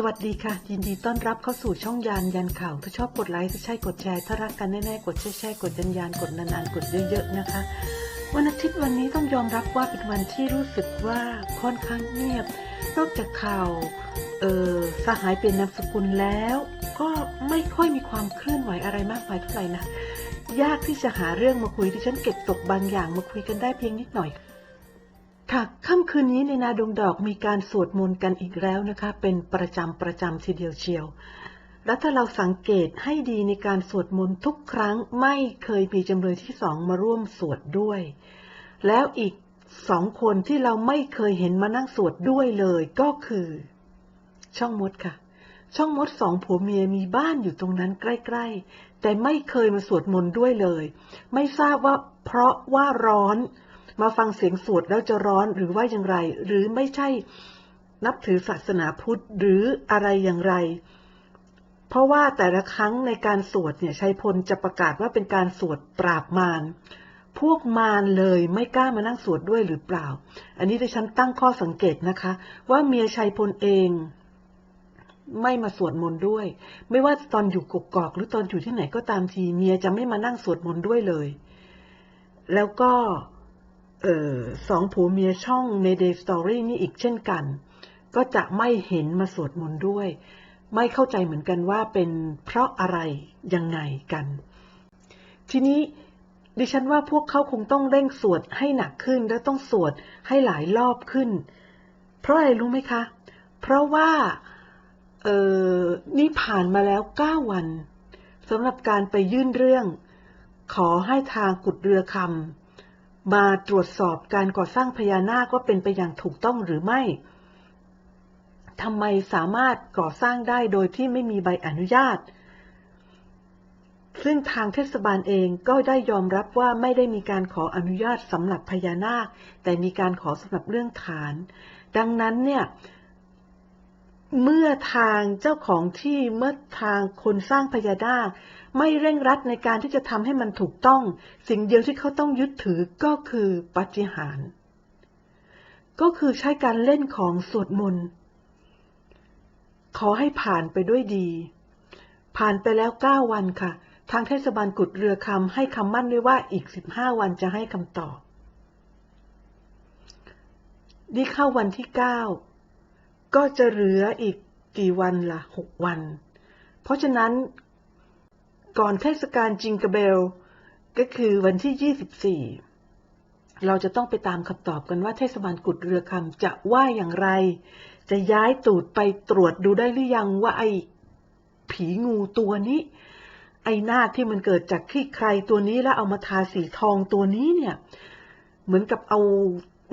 สวัสดีค่ะ ยินดีต้อนรับเข้าสู่ช่องยานยันข่าว ถ้าชอบกดไลค์ถ้าใช่กดแชร์ ถ้ารักกันแน่ๆกดแชร์ๆกดยันยันกดนานๆกดเยอะๆนะคะ วันอาทิตย์วันนี้ต้องยอมรับว่าเป็นวันที่รู้สึกว่าค่อนข้างเงียบ นอกจากข่าวเออสหายเป็นนามสกุลแล้ว ก็ไม่ค่อยมีความเคลื่อนไหวอะไรมากมายเท่าไหร่นะยากที่จะหาเรื่องมาคุยที่ฉันเก็บตกบางอย่างมาคุยกันได้เพียงนิดหน่อย ค่ะค่ำคืนนี้ในนาดงดอกมีการสวดมนต์กันอีกแล้วนะคะ เป็นประจำประจำทีเดียวเชียว และถ้าเราสังเกตให้ดีในการสวดมนต์ทุกครั้งไม่เคยมีจำเลยที่สองมาร่วมสวดด้วย แล้วอีกสองคนที่เราไม่เคยเห็นมานั่งสวดด้วยเลยก็คือ ช่องมดค่ะ ช่องมดสองผัวเมียมีบ้านอยู่ตรงนั้นใกล้ ๆ แต่ไม่เคยมาสวดมนต์ด้วยเลย ไม่ทราบว่าเพราะว่าร้อน มาฟังเสียงสวดแล้วจะร้อนหรือว่าอย่างไร หรือไม่ใช่นับถือศาสนาพุทธหรืออะไรอย่างไร เพราะว่าแต่ละครั้งในการสวดเนี่ยชัยพลจะประกาศว่าเป็นการสวดปราบมารพวกมารเลยไม่กล้ามานั่งสวดด้วยหรือเปล่า อันนี้ดิฉันตั้งข้อสังเกตนะคะ ว่าเมียชัยพลเองไม่มาสวดมนต์ด้วย ไม่ว่าตอนอยู่กกอกหรือตอนอยู่ที่ไหนก็ตามทีเมียจะไม่มานั่งสวดมนต์ด้วยเลย แล้วก็ สองผัวเมียช่อง Mayday Story นี่อีกเช่นกัน ก็จะไม่เห็นมาสวดมนต์ด้วย ไม่เข้าใจเหมือนกันว่าเป็นเพราะอะไรยังไงกัน ทีนี้ดิฉันว่าพวกเขาคงต้องเร่งสวดให้หนักขึ้นและต้องสวดให้หลายรอบขึ้น เพราะอะไรรู้ไหมคะ เพราะว่าเออนี่ผ่านมาแล้วเก้าวันสำหรับการไปยื่นเรื่อง ขอให้ทางกุดเรือคำ มาตรวจสอบการก่อสร้างพญานาคว่าเป็นไปอย่างถูกต้องหรือไม่ทำไมสามารถก่อสร้างได้โดยที่ไม่มีใบอนุญาต ซึ่งทางเทศบาลเองก็ได้ยอมรับว่าไม่ได้มีการขออนุญาตสำหรับพญานาค แต่มีการขอสำหรับเรื่องฐาน ดังนั้นเนี่ย เมื่อทางเจ้าของที่เมื่อทางคนสร้างพญานาคไม่เร่งรัดในการที่จะทำให้มันถูกต้อง สิ่งเดียวที่เขาต้องยึดถือก็คือปาฏิหาร ก็คือใช้การเล่นของสวดมนต์ขอให้ผ่านไปด้วยดี ผ่านไปแล้วเก้าวันค่ะ ทางเทศบาลกุดเรือคำให้คำมั่นด้วยว่าอีกสิบห้าวันจะให้คำตอบ นี่เข้าวันที่เก้า ก็จะเหลืออีกกี่วันละ่ะหกวัน เพราะฉะนั้น ก่อนเทศกาลจิงกะเบล ก็คือวันที่ยี่สิบสี่เราจะต้องไปตามคำตอบกันว่าเทศบาลกุดเรือคำจะว่าอย่างไร จะย้ายตูดไปตรวจดูได้หรือยังว่าไอ้ผีงูตัวนี้ ไอ้หน้าที่มันเกิดจากขี้ใครตัวนี้แล้วเอามาทาสีทองตัวนี้เนี่ย เหมือนกับเอา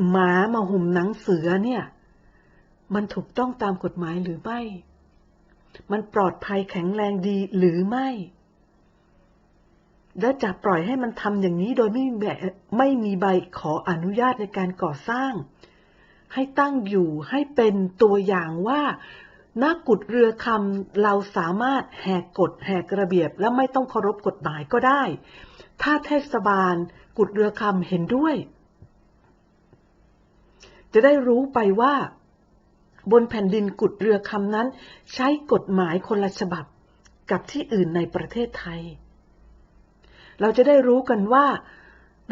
หมามาห่มหนังเสือเนี่ย มันถูกต้องตามกฎหมายหรือไม่ มันปลอดภัยแข็งแรงดีหรือไม่ และจะปล่อยให้มันทำอย่างนี้โดยไม่มีแบบไม่มีใบขออนุญาตในการก่อสร้าง ให้ตั้งอยู่ให้เป็นตัวอย่างว่านักกุดเรือคำเราสามารถแหกกฎแหกระเบียบ และไม่ต้องเคารพกฎหมายก็ได้ ถ้าเทศบาลกุดเรือคำเห็นด้วย จะได้รู้ไปว่า บนแผ่นดินกุดเรือคำนั้น ใช้กฎหมายคนละฉบับกับที่อื่นในประเทศไทย เราจะได้รู้กันว่า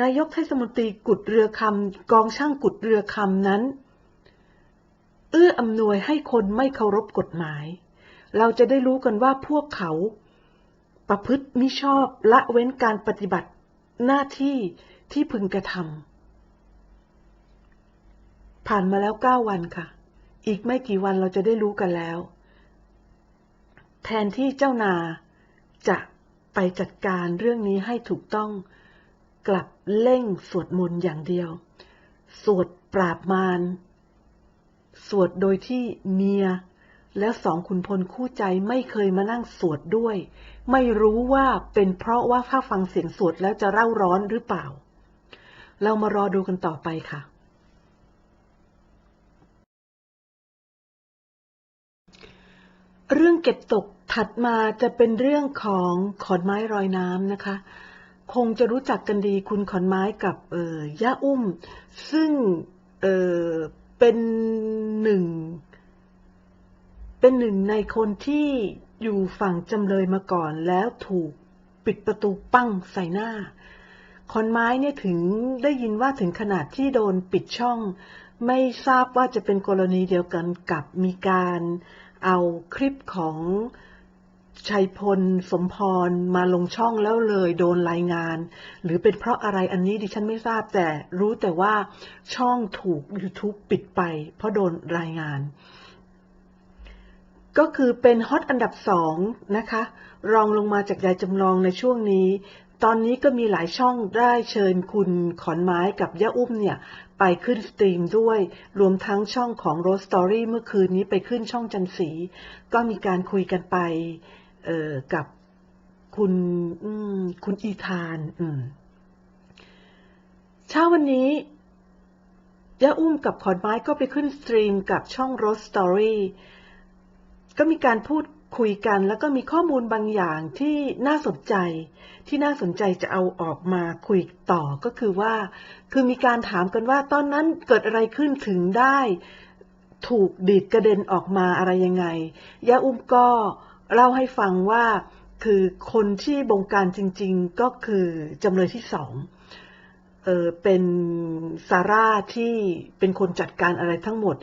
นายกเทศมนตรีกุดเรือคำกองช่างกุดเรือคำนั้น เอื้ออำนวยให้คนไม่เคารพกฎหมาย เราจะได้รู้กันว่าพวกเขา ประพฤติมิชอบละเว้นการปฏิบัติหน้าที่ที่พึงกระทำผ่านมาแล้วเก้าวันค่ะ อีกไม่กี่วันเราจะได้รู้กันแล้ว แทนที่เจ้านาจะไปจัดการเรื่องนี้ให้ถูกต้อง กลับเร่งสวดมนต์อย่างเดียว สวดปราบมาร สวดโดยที่เมีย และสองขุนพลคู่ใจไม่เคยมานั่งสวดด้วย ไม่รู้ว่าเป็นเพราะว่าถ้าฟังเสียงสวดแล้วจะเร่าร้อนหรือเปล่า เรามารอดูกันต่อไปค่ะ เรื่องเก็บตกถัดมาจะเป็นเรื่องของขอนไม้รอยน้ำนะคะ คงจะรู้จักกันดีคุณขอนไม้กับเอ่อย่าอุ้ม ซึ่งเอ่อเป็นหนึ่ง เป็นหนึ่งในคนที่อยู่ฝั่งจำเลยมาก่อนแล้วถูกปิดประตูปั้งใส่หน้าคอนไม้เนี่ยถึงได้ยินว่าถึงขนาดที่โดนปิดช่อง ไม่ทราบว่าจะเป็นกรณีเดียวกันกับมีการเเอาคลิปของชัยพลสมพรมาลงช่องแล้วเลยโดนรายงาน หรือเป็นเพราะอะไรอันนี้ดิฉันไม่ทราบแต่รู้แต่ว่าช่องถูก YouTube ปิดไป เพราะโดนรายงาน ก็คือเป็นฮอตอันดับสองนะคะ รองลงมาจากยายจำลองในช่วงนี้ ตอนนี้ก็มีหลายช่องได้เชิญคุณขอนไม้กับย่าอุ้มเนี่ย ไปขึ้นสตรีมด้วย รวมทั้งช่องของ Rose Story เมื่อคืนนี้ไปขึ้นช่องจันสี ก็มีการคุยกันไปกับคุณคุณอีธานเช้าวันนี้ย่าอุ้มกับขอนไม้ก็ไปขึ้นสตรีมกับช่อง Rose Story ก็มีการพูด คุยกันแล้วก็มีข้อมูลบางอย่างที่น่าสนใจ ที่น่าสนใจจะเอาออกมาคุยต่อก็คือว่า คือมีการถามกันว่าตอนนั้นเกิดอะไรขึ้นถึงได้ ถูกดีดกระเด็นออกมาอะไรยังไงยาอุ้มก็เล่าให้ฟังว่าคือคนที่บงการจริง ๆก็คือจำเลยที่สองเออเป็นซาร่าที่เป็นคนจัดการอะไรทั้งหมด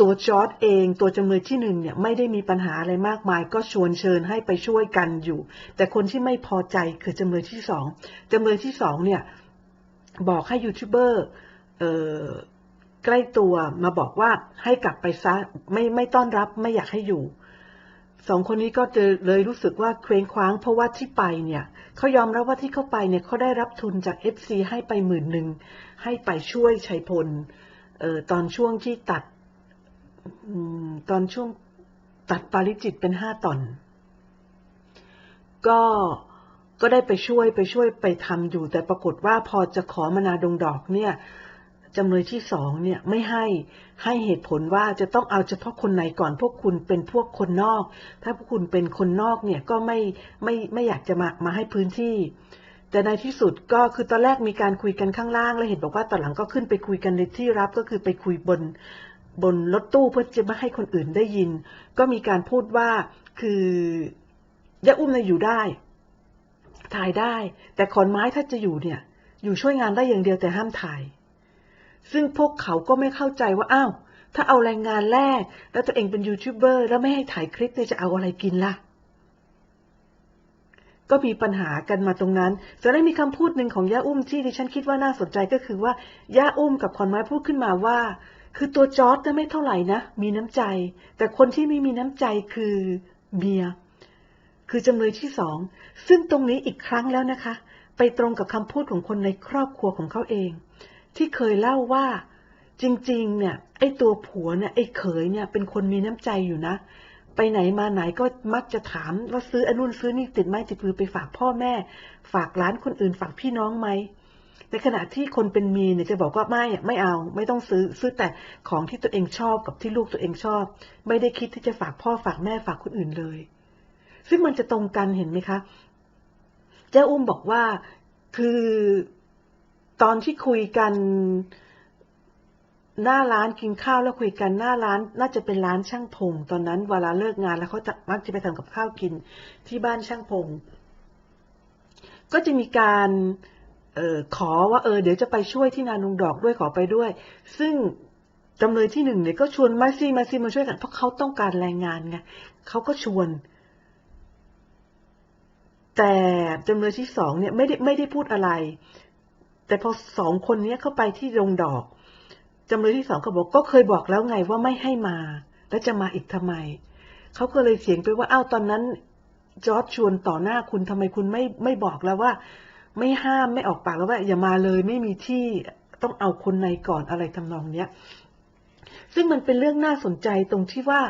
ตัวจอร์ดเองตัวจำเลยที่หนึ่งเนี่ยไม่ได้มีปัญหาอะไรมากมาย ก็ชวนเชิญให้ไปช่วยกันอยู่ แต่คนที่ไม่พอใจคือจำเลยที่สองจำเลยที่สองเนี่ยบอกให้ยูทูบเบอร์เอ่อใกล้ตัวมาบอกว่าให้กลับไปซะไม่ไม่ต้อนรับไม่อยากให้อยู่สองคนนี้ก็จะเลยรู้สึกว่าเคว้งคว้างเพราะว่าที่ไปเนี่ยเขายอมรับว่าที่เข้าไปเนี่ยเขาได้รับทุนจาก FC ให้ไปหมื่นหนึ่งให้ไปช่วยชัยพลเอ่อตอนช่วงที่ตัด ตอนช่วงตัดปาริจิตเป็นห้าตอน ก็ก็ได้ไปช่วยไปช่วยไปทำอยู่ แต่ปรากฏว่าพอจะขอมนาดงดอกเนี่ยจำเลยที่สองเนี่ยไม่ให้ให้เหตุผลว่าจะต้องเอาเฉพาะคนไหนก่อนพวกคุณเป็นพวกคนนอก ถ้าพวกคุณเป็นคนนอกเนี่ยก็ไม่ไม่ไม่อยากจะมามาให้พื้นที่ แต่ในที่สุดก็คือตอนแรกมีการคุยกันข้างล่าง แล้วเห็นบอกว่าตอนหลังก็ขึ้นไปคุยกันในที่รับก็คือไปคุยบน บนรถตู้เพื่อจะไม่ให้คนอื่นได้ยิน ก็มีการพูดว่าคือย่าอุ้มเนี่ยอยู่ได้ ถ่ายได้ แต่ขอนไม้ถ้าจะอยู่เนี่ย อยู่ช่วยงานได้อย่างเดียวแต่ห้ามถ่าย ซึ่งพวกเขาก็ไม่เข้าใจว่าอ้าวถ้าเอาแรงงานแรก แล้วตัวเองเป็นยูทูบเบอร์แล้วไม่ให้ถ่ายคลิปเนี่ยจะเอาอะไรกินล่ะ ก็มีปัญหากันมาตรงนั้น จะได้มีคำพูดหนึ่งของย่าอุ้มที่ดิฉันคิดว่าน่าสนใจก็คือว่าย่าอุ้มกับขอนไม้พูดขึ้นมาว่า คือตัวจอร์ดไม่เท่าไหร่นะ มีน้ำใจ แต่คนที่ไม่มีน้ำใจคือเมียคือจำเลยที่สอง ซึ่งตรงนี้อีกครั้งแล้วนะคะ ไปตรงกับคำพูดของคนในครอบครัวของเขาเอง ที่เคยเล่าว่า จริง ๆ เนี่ย ไอ้ตัวผัวเนี่ย ไอ้เขยเนี่ย เป็นคนมีน้ำใจอยู่นะ ไปไหนมาไหนก็มักจะถามว่าซื้ออนนุนซื้อนี่ติดไม้ติดมือไปฝากพ่อแม่ ฝากร้านคนอื่นฝากพี่น้องไหม ในขณะที่คนเป็นมีเนี่ยจะบอกว่าไม่ไม่เอา ไม่ต้องซื้อซื้อแต่ของที่ตัวเองชอบกับที่ลูกตัวเองชอบ ไม่ได้คิดที่จะฝากพ่อฝากแม่ฝากคนอื่นเลย ซึ่งมันจะตรงกันเห็นไหมคะเจ้าอุ้มบอกว่าคือตอนที่คุยกันหน้าร้านกินข้าวแล้วคุยกันหน้าร้าน น่าจะเป็นร้านช่างพง ตอนนั้นเวลาเลิกงานแล้วเขาจะมักจะไปทำกับข้าวกินที่บ้านช่างพง ก็จะมีการ ออขอว่าเออเดี๋ยวจะไปช่วยที่นานุงดอกด้วยขอไปด้วย ซึ่งจำเลยที่หนึ่งเนี่ยก็ชวนมาซี่มาซี่มาช่วยกันเพราะเขาต้องการแรงงานไงเขาก็ชวน แต่จำเลยที่สองเนี่ยไม่ได้ไม่ได้พูดอะไร แต่พอสองคนนี้เข้าไปที่โรงดอกจำเลยที่สองก็บอกก็เคยบอกแล้วไงว่าไม่ให้มา แล้วจะมาอีกทำไมเขาก็เลยเสียงไปว่าอ้าวตอนนั้นจอร์ดชวนต่อหน้าคุณทำไมคุณไม่ไม่บอกแล้วว่า ไม่ห้ามไม่ออกปากแล้วว่าอย่ามาเลยไม่มีที่ต้องเอาคนในก่อนอะไรทำนองเนี้ยซึ่งมันเป็นเรื่องน่าสนใจตรงที่ว่า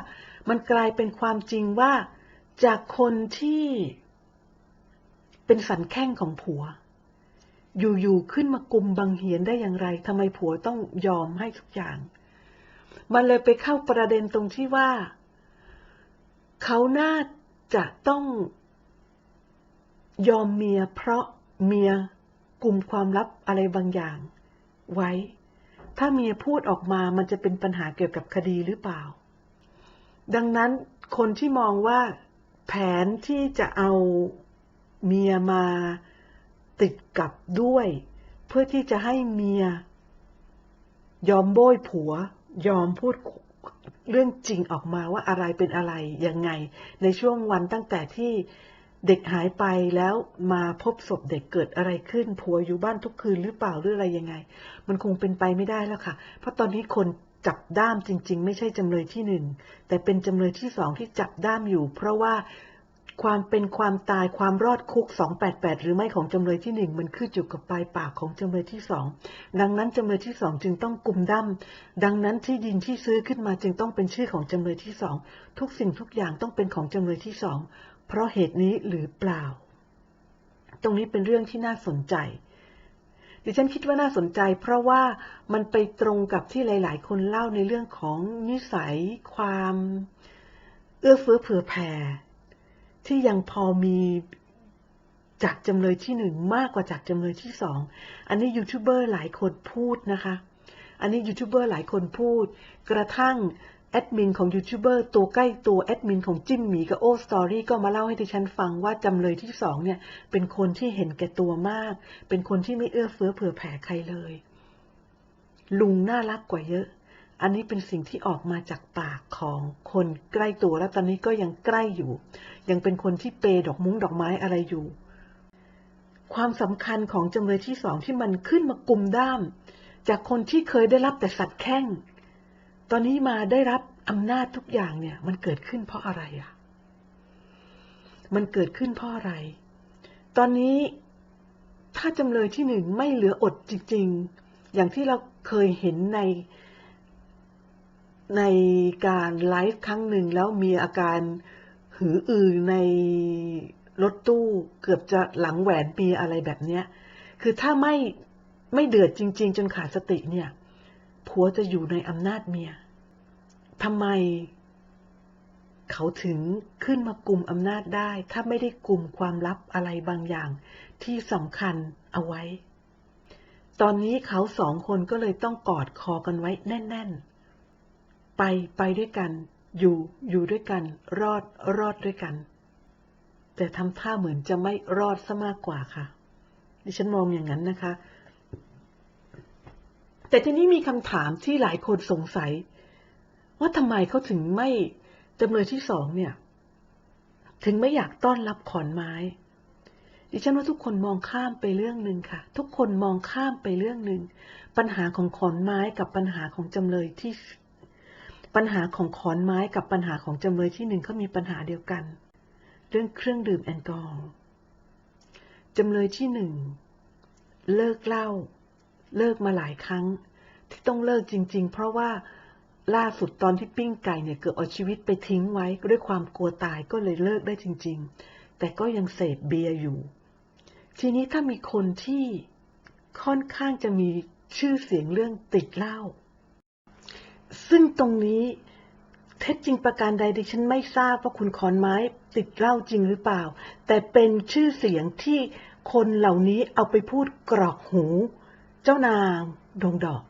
มันกลายเป็นความจริงว่าจากคนที่เป็นสันแข้งของผัว อยู่ๆขึ้นมากุมบังเหียนได้อย่างไรทำไมผัวต้องยอมให้ทุกอย่าง มันเลยไปเข้าประเด็นตรงที่ว่า เขาน่าจะต้องยอมเมียเพราะ เมียกลุ่มความลับอะไรบางอย่าง ไว้ ถ้าเมียพูดออกมามันจะเป็นปัญหาเกี่ยวกับคดีหรือเปล่า ดังนั้นคนที่มองว่าแผนที่จะเอาเมียมาติดกับด้วย เพื่อที่จะให้เมีย ยอมโบยผัว ยอมพูดเรื่องจริงออกมาว่าอะไรเป็นอะไรยังไง ในช่วงวันตั้งแต่ที่ เด็กหายไปแล้วมาพบศพเด็กเกิดอะไรขึ้นผัวอยู่บ้านทุกคืนหรือเปล่าหรืออะไรยังไง มันคงเป็นไปไม่ได้แล้วค่ะ เพราะตอนนี้คนจับด้ามจริง ๆ ไม่ใช่จำเลยที่หนึ่งแต่เป็นจำเลยที่สองที่จับด้ามอยู่ เพราะว่าความเป็นความตายความรอดคุก 288 หรือไม่ของจำเลยที่หนึ่งมันขึ้นอยู่กับปลายปากของจำเลยที่สองดังนั้นจำเลยที่สองจึงต้องกลุ่มดั้มดังนั้นที่ดินที่ซื้อขึ้นมาจึงต้องเป็นชื่อของจำเลยที่สองทุกสิ่งทุกอย่างต้องเป็นของจำเลยที่สอง เพราะเหตุนี้หรือเปล่า ตรงนี้เป็นเรื่องที่น่าสนใจ ดิฉันคิดว่าน่าสนใจ เพราะว่ามันไปตรงกับที่หลาย ๆ คนเล่าในเรื่องของนิสัย ความเอื้อเฟื้อเผื่อแผ่ ที่ยังพอมีจากจำเลยที่หนึ่งมากกว่าจากจำเลยที่สอง อันนี้ยูทูบเบอร์หลายคนพูดนะคะ อันนี้ยูทูบเบอร์หลายคนพูด กระทั่ง แอดมินของยูทูบเบอร์ตัวใกล้ตัวแอดมินของจิ้มหมีกับโอสตอรี่ก็มาเล่าให้ดิฉันฟังว่าจำเลยที่สองเนี่ย เป็นคนที่เห็นแก่ตัวมาก เป็นคนที่ไม่เอื้อเฟื้อเผื่อแผ่ใครเลย ลุงน่ารักกว่าเยอะ อันนี้เป็นสิ่งที่ออกมาจากปากของคนใกล้ตัวและตอนนี้ก็ยังใกล้อยู่ ยังเป็นคนที่เปย์ดอกมุ้งดอกไม้อะไรอยู่ ความสำคัญของจำเลยที่สองที่มันขึ้นมากุมด้าม จากคนที่เคยได้รับแต่สัตว์แข้ง ตอนนี้มาได้รับอำนาจทุกอย่างเนี่ย มันเกิดขึ้นเพราะอะไรอะ มันเกิดขึ้นเพราะอะไร ตอนนี้ถ้าจำเลยที่หนึ่งไม่เหลืออดจริง ๆ อย่างที่เราเคยเห็นใน ในการไลฟ์ครั้งหนึ่งแล้วมีอาการหืออือในรถตู้เกือบจะหลังแหวนปีอะไรแบบเนี้ย คือถ้าไม่ไม่เดือดจริง ๆ จนขาดสติเนี่ย ผัวจะอยู่ในอำนาจเมียทำไม เขาถึงขึ้นมากลุ่มอำนาจได้ ถ้าไม่ได้กลุ่มความลับอะไรบางอย่างที่สำคัญเอาไว้ ตอนนี้เขาสองคนก็เลยต้องกอดคอกันไว้แน่น ๆ ไปไปด้วยกัน อยู่อยู่ด้วยกัน รอดรอดด้วยกัน แต่ทำท่าเหมือนจะไม่รอดซะมากกว่าค่ะ ดิฉันมองอย่างนั้นนะคะ แต่ทีนี้มีคำถามที่หลายคนสงสัย ว่าทำไมเขาถึงไม่จำเลยที่สองเนี่ย ถึงไม่อยากต้อนรับขอนไม้ ดิฉันว่าทุกคนมองข้ามไปเรื่องหนึ่งค่ะ ทุกคนมองข้ามไปเรื่องหนึ่งปัญหาของขอนไม้กับปัญหาของจำเลยที่ ปัญหาของขอนไม้กับปัญหาของจำเลยที่หนึ่งเขามีปัญหาเดียวกัน เรื่องเครื่องดื่มแอลกอฮอล์จำเลยที่หนึ่งเลิกเหล้า เลิกมาหลายครั้ง ที่ต้องเลิกจริง ๆ เพราะว่าล่าสุดตอนที่ปิ้งไก่เนี่ยเกือบเอาชีวิตไปทิ้งไว้ด้วยความกลัวตายก็เลยเลิกได้จริง ๆ แต่ก็ยังเสพเบียร์อยู่ ทีนี้ถ้ามีคนที่ค่อนข้างจะมีชื่อเสียงเรื่องติดเหล้าซึ่งตรงนี้เท็จจริงประการใดดิฉันไม่ทราบว่าคุณขอนไม้ติดเหล้าจริงหรือเปล่า แต่เป็นชื่อเสียงที่คนเหล่านี้เอาไปพูดกรอกหู เจ้านางดงดอก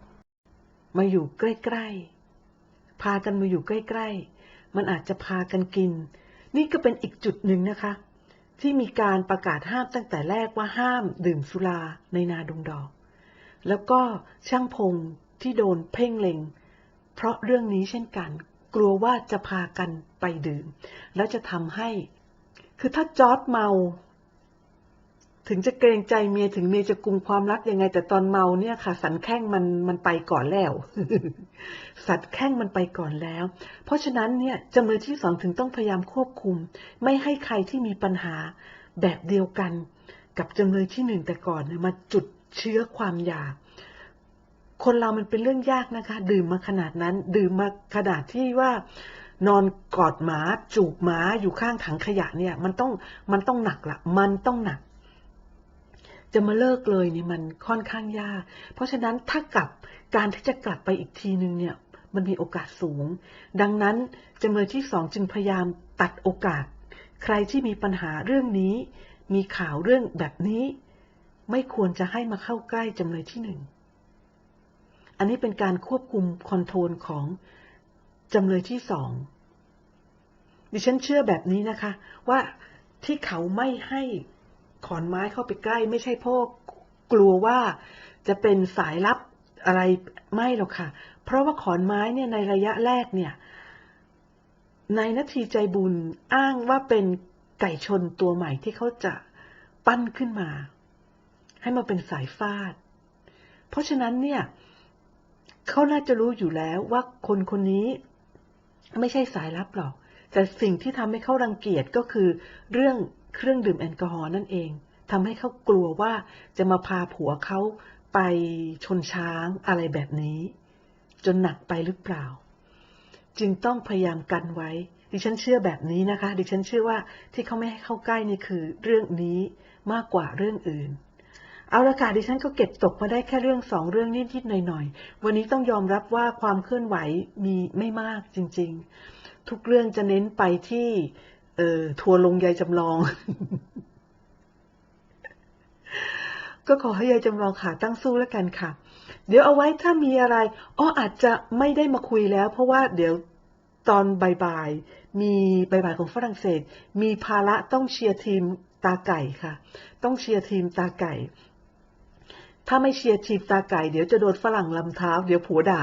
มาอยู่ใกล้ๆ พากันมาอยู่ใกล้ๆ มันอาจจะพากันกิน นี่ก็เป็นอีกจุดหนึ่งนะคะ ที่มีการประกาศห้ามตั้งแต่แรกว่าห้ามดื่มสุราในนาดงดอก แล้วก็ช่างพงที่โดนเพ่งเล็ง เพราะเรื่องนี้เช่นกัน กลัวว่าจะพากันไปดื่ม แล้วจะทำให้ คือถ้าจอร์ดเมา ถึงจะเกรงใจเมียถึงเมียจะกุมความรักยังไง แต่ตอนเมาเนี่ยค่ะ สันแข้งมันมันไปก่อนแล้ว สันแข้งมันไปก่อนแล้ว เพราะฉะนั้นเนี่ยจำเลยที่สองถึงต้องพยายามควบคุม ไม่ให้ใครที่มีปัญหาแบบเดียวกัน กับจำเลยที่หนึ่งแต่ก่อนเนี่ยมาจุดเชื้อความอยาก คนเรามันเป็นเรื่องยากนะคะ ดื่มมาขนาดนั้น ดื่มมาขนาดที่ว่านอนกอดหมาจูบหมาอยู่ข้างถังขยะเนี่ย มันต้องมันต้องหนักละมันต้องหนัก จะมาเลิกเลยเนี่ยมันค่อนข้างยาก เพราะฉะนั้นถ้ากลับการที่จะกลับไปอีกทีนึงเนี่ยมันมีโอกาสสูง ดังนั้นจำเลยที่สองจึงพยายามตัดโอกาส ใครที่มีปัญหาเรื่องนี้ มีข่าวเรื่องแบบนี้ ไม่ควรจะให้มาเข้าใกล้จำเลยที่หนึ่ง อันนี้เป็นการควบคุมคอนโทรลของจำเลยที่สองดิฉันเชื่อแบบนี้นะคะ ว่าที่เขาไม่ให้ ขอนไม้เข้าไปใกล้ ไม่ใช่เพราะกลัวว่าจะเป็นสายลับอะไรไม่หรอกค่ะ เพราะว่าขอนไม้เนี่ยในระยะแรกเนี่ย ในนาทีใจบุญอ้างว่าเป็นไก่ชนตัวใหม่ที่เขาจะปั้นขึ้นมา ให้มาเป็นสายฟาด เพราะฉะนั้นเนี่ยเขาน่าจะรู้อยู่แล้วว่าคนคนนี้ไม่ใช่สายลับหรอก แต่สิ่งที่ทำให้เขารังเกียจก็คือเรื่อง เครื่องดื่มแอลกอฮอล์นั่นเองทำให้เขากลัวว่าจะมาพาผัวเขาไปชนช้างอะไรแบบนี้ จนหนักไปหรือเปล่า จึงต้องพยายามกันไว้ ดิฉันเชื่อแบบนี้นะคะ ดิฉันเชื่อว่าที่เขาไม่ให้เข้าใกล้นี่คือเรื่องนี้มากกว่าเรื่องอื่นเอาละค่ะดิฉันก็เก็บตกมาได้แค่เรื่องสองเรื่องนิดๆหน่อยๆ วันนี้ต้องยอมรับว่าความเคลื่อนไหวมีไม่มากจริงๆ ทุกเรื่องจะเน้นไปที่ เออ ทัวร์ลงยายจำลอง ก็ขอให้ยายจำลองขาตั้งสู้แล้วกันค่ะ เดี๋ยวเอาไว้ถ้ามีอะไรอ้ออาจจะไม่ได้มาคุยแล้ว เพราะว่าเดี๋ยวตอนบ่ายๆมีบ่ายๆของฝรั่งเศส มีภาระต้องเชียร์ทีมตาไก่ค่ะ ต้องเชียร์ทีมตาไก่ ถ้าไม่เชียร์ทีมตาไก่ เดี๋ยวจะโดนฝรั่งลำเท้า เดี๋ยวผัวด่า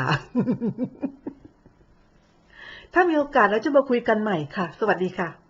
ถ้ามีโอกาสแล้วจะมาคุยกันใหม่ค่ะ สวัสดีค่ะ